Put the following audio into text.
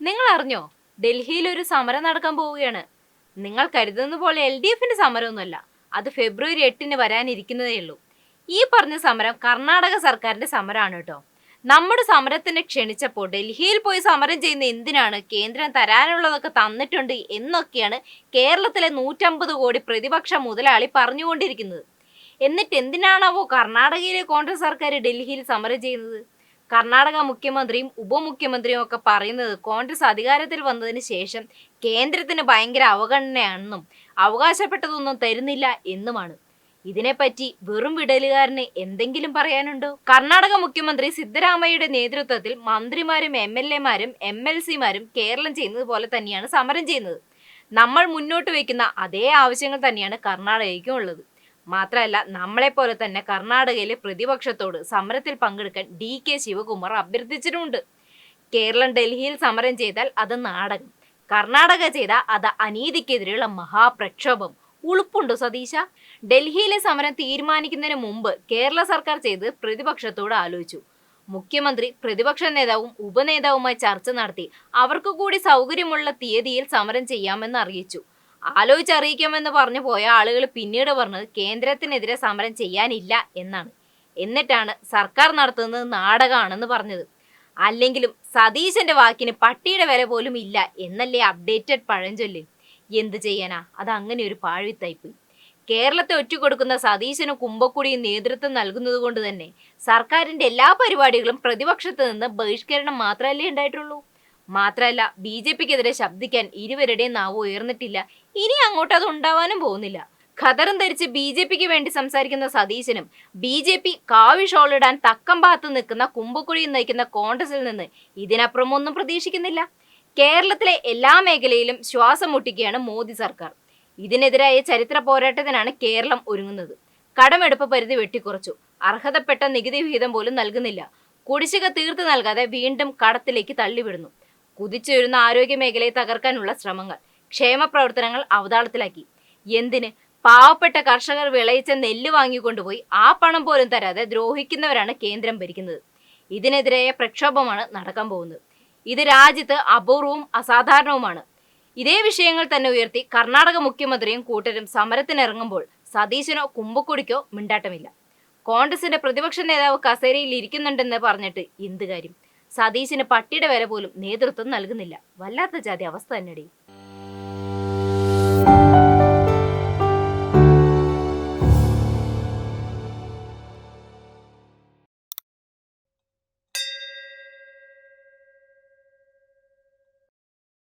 നിങ്ങൾ അറിഞ്ഞോ ഡൽഹിയിൽ ഒരു സമരം നടക്കാൻ പോവുകയാണ്. നിങ്ങൾ കരുതുന്ന പോലെ എൽ ഡി എഫിന്റെ സമരമൊന്നുമല്ല. അത് ഫെബ്രുവരി എട്ടിന് വരാനിരിക്കുന്നതേ ഉള്ളൂ. ഈ പറഞ്ഞ സമരം കർണാടക സർക്കാരിന്റെ സമരമാണ് കേട്ടോ. നമ്മുടെ സമരത്തിന് ക്ഷണിച്ചപ്പോൾ ഡൽഹിയിൽ പോയി സമരം ചെയ്യുന്ന എന്തിനാണ് കേന്ദ്രം തരാനുള്ളതൊക്കെ തന്നിട്ടുണ്ട് എന്നൊക്കെയാണ് കേരളത്തിലെ നൂറ്റമ്പത് കോടി പ്രതിപക്ഷ മുതലാളി പറഞ്ഞുകൊണ്ടിരിക്കുന്നത്. എന്നിട്ട് എന്തിനാണാവോ കർണാടകയിലെ കോൺഗ്രസ് സർക്കാർ ഡൽഹിയിൽ സമരം ചെയ്യുന്നത്? കർണാടക മുഖ്യമന്ത്രിയും ഉപമുഖ്യമന്ത്രിയും ഒക്കെ പറയുന്നത് കോൺഗ്രസ് അധികാരത്തിൽ വന്നതിന് ശേഷം കേന്ദ്രത്തിന് ഭയങ്കര അവഗണനയാണെന്നും അവകാശപ്പെട്ടതൊന്നും തരുന്നില്ല എന്നുമാണ്. ഇതിനെപ്പറ്റി വെറും വിടലുകാരന് എന്തെങ്കിലും പറയാനുണ്ടോ? കർണാടക മുഖ്യമന്ത്രി സിദ്ധരാമയ്യയുടെ നേതൃത്വത്തിൽ മന്ത്രിമാരും എം എൽ എമാരും എം എൽ സിമാരും കേരളം ചെയ്യുന്നത് പോലെ തന്നെയാണ് സമരം ചെയ്യുന്നത്. നമ്മൾ മുന്നോട്ട് വയ്ക്കുന്ന അതേ ആവശ്യങ്ങൾ തന്നെയാണ് കർണാടകയ്ക്കും ഉള്ളത്. മാത്രമല്ല നമ്മളെപ്പോലെ തന്നെ കർണാടകയിലെ പ്രതിപക്ഷത്തോട് സമരത്തിൽ പങ്കെടുക്കാൻ ഡി കെ ശിവകുമാർ അഭ്യർത്ഥിച്ചിട്ടുണ്ട്. കേരളം ഡൽഹിയിൽ സമരം ചെയ്താൽ അത് നാടകം. കർണാടക ചെയ്ത അത് അനീതിക്കെതിരെയുള്ള മഹാപ്രക്ഷോഭം. ഉളുപ്പുണ്ടോ സതീശ? ഡൽഹിയിലെ സമരം തീരുമാനിക്കുന്നതിന് മുമ്പ് കേരള സർക്കാർ ചെയ്ത് പ്രതിപക്ഷത്തോട് ആലോചിച്ചു. മുഖ്യമന്ത്രി പ്രതിപക്ഷ നേതാവും ഉപനേതാവുമായി ചർച്ച നടത്തി. അവർക്ക് കൂടി സൗകര്യമുള്ള തീയതിയിൽ സമരം ചെയ്യാമെന്ന് അറിയിച്ചു. ആലോചിച്ചറിയിക്കാമെന്ന് പറഞ്ഞു പോയ ആളുകൾ പിന്നീട് പറഞ്ഞത് കേന്ദ്രത്തിനെതിരെ സമരം ചെയ്യാനില്ല എന്നാണ്. എന്നിട്ടാണ് സർക്കാർ നടത്തുന്നത് നാടകമാണെന്ന് പറഞ്ഞത്. അല്ലെങ്കിലും സതീശന്റെ വാക്കിന് പട്ടിയുടെ വില പോലും ഇല്ല എന്നല്ലേ അപ്ഡേറ്റഡ് പഴഞ്ചൊല്ല്. എന്ത് ചെയ്യാനാ? അത് അങ്ങനെ ഒരു പാഴ്വിത്തൈപ്പ് കേരളത്തെ ഒറ്റുകൊടുക്കുന്ന സതീശന് കുമ്പക്കുടിയും നേതൃത്വം നൽകുന്നത് കൊണ്ട് തന്നെ സർക്കാരിന്റെ എല്ലാ പരിപാടികളും പ്രതിപക്ഷത്ത് നിന്ന് ബഹിഷ്കരണം മാത്രമല്ലേ ഉണ്ടായിട്ടുള്ളൂ. മാത്രമല്ല ബി ജെ പിക്കെതിരെ ശബ്ദിക്കാൻ ഇരുവരുടെയും നാവ് ഉയർന്നിട്ടില്ല. ഇനി അങ്ങോട്ട് അത് ഉണ്ടാവാനും പോകുന്നില്ല. ഖദറും ധരിച്ച് ബി ജെ പിക്ക് വേണ്ടി സംസാരിക്കുന്ന സതീശനും ബി ജെ പി കാവി ഷോളിടാൻ തക്കം ഭാഗത്ത് നിൽക്കുന്ന കുമ്പക്കുഴിയും നയിക്കുന്ന കോൺഗ്രസിൽ നിന്ന് ഇതിനപ്പുറമൊന്നും പ്രതീക്ഷിക്കുന്നില്ല. കേരളത്തിലെ എല്ലാ മേഖലയിലും ശ്വാസം മുട്ടിക്കുകയാണ് മോദി സർക്കാർ. ഇതിനെതിരായ ചരിത്ര പോരാട്ടത്തിനാണ് കേരളം ഒരുങ്ങുന്നത്. കടമെടുപ്പ് പരിധി വെട്ടിക്കുറച്ചു. അർഹതപ്പെട്ട നികുതി വിഹിതം പോലും നൽകുന്നില്ല. കുടിശ്ശിക തീർത്ത് നൽകാതെ വീണ്ടും കടത്തിലേക്ക് തള്ളിവിടുന്നു. കുതിച്ചുയരുന്ന ആരോഗ്യ മേഖലയെ തകർക്കാനുള്ള ശ്രമങ്ങൾ ക്ഷേമ പ്രവർത്തനങ്ങൾ അവതാളത്തിലാക്കി. എന്തിന്? പാവപ്പെട്ട കർഷകർ വിളയിച്ച നെല്ല് വാങ്ങിക്കൊണ്ടുപോയി ആ പണം പോലും തരാതെ ദ്രോഹിക്കുന്നവരാണ് കേന്ദ്രം ഭരിക്കുന്നത്. ഇതിനെതിരായ പ്രക്ഷോഭമാണ് നടക്കാൻ പോകുന്നത്. ഇത് രാജ്യത്ത് അപൂർവവും അസാധാരണവുമാണ്. ഇതേ വിഷയങ്ങൾ തന്നെ ഉയർത്തി കർണാടക മുഖ്യമന്ത്രിയും കൂട്ടരും സമരത്തിനിറങ്ങുമ്പോൾ സതീശനോ കുമ്പക്കുടിക്കോ മിണ്ടാട്ടമില്ല. കോൺഗ്രസിന്റെ പ്രതിപക്ഷ നേതാവ് കസേരയിൽ ഇരിക്കുന്നുണ്ടെന്ന് പറഞ്ഞിട്ട് എന്ത് കാര്യം? സതീശന് പട്ടിയുടെ വരെ പോലും നേതൃത്വം നൽകുന്നില്ല. വല്ലാത്ത ജാതി അവസ്ഥ തന്നെടി.